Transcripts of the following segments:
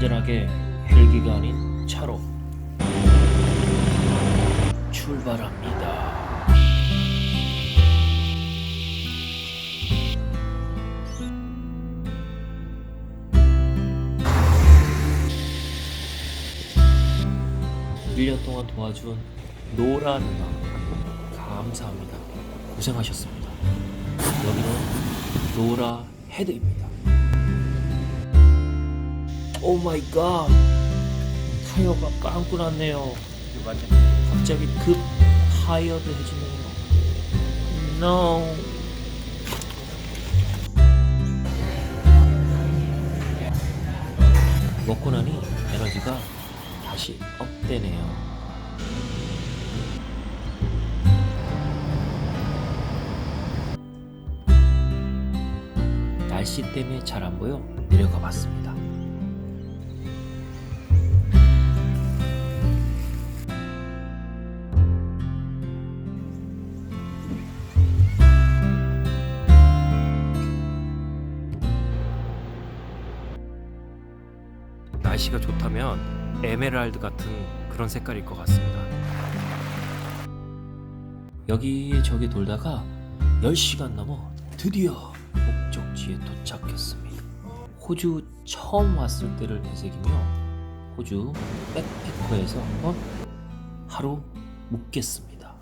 안전하게 헬기가 아닌 차로 출발합니다. 일 년 동안 도와준 노라 누나 감사합니다. 고생하셨습니다. 여기는 노라 헤드입니다. 오 마이 갓 타이어가 빵꾸 났네요. 갑자기 급 타이어드 해지네요. No. 먹고 나니 에너지가 다시 업되네요. 날씨 때문에 잘 안 보여 내려가 봤습니다. 날씨가 좋다면 에메랄드 같은 그런 색깔일 것 같습니다. 여기 저기 돌다가 10시간 넘어 드디어 목적지에 도착했습니다. 호주 처음 왔을 때를 되새기며 호주 백패커에서 한번 하루 묵겠습니다.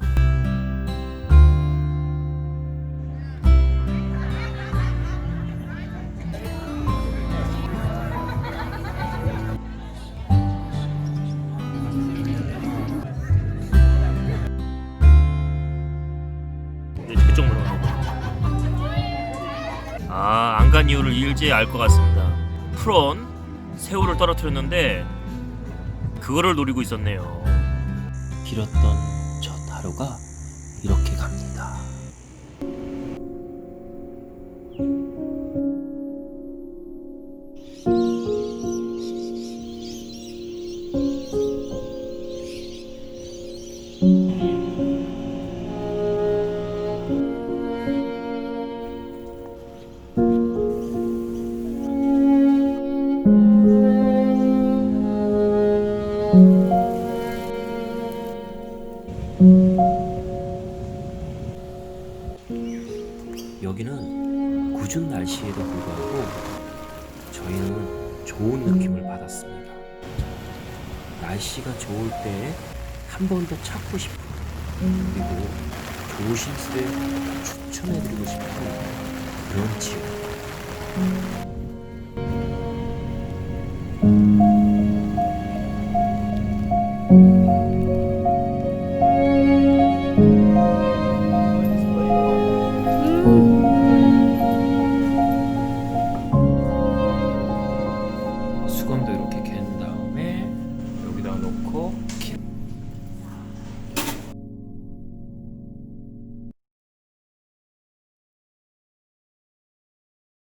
아, 안 간 이유를 일제히 알 것 같습니다. 프론 새우를 떨어뜨렸는데 그거를 노리고 있었네요. 길었던 첫 하루가 이렇게 갑니다. 여기는 궂은 날씨에도 불구하고 저희는 좋은 느낌을 받았습니다. 날씨가 좋을 때 한 번 더 찾고 싶은 그리고 조심스레 추천해드리고 싶은 그런 지역.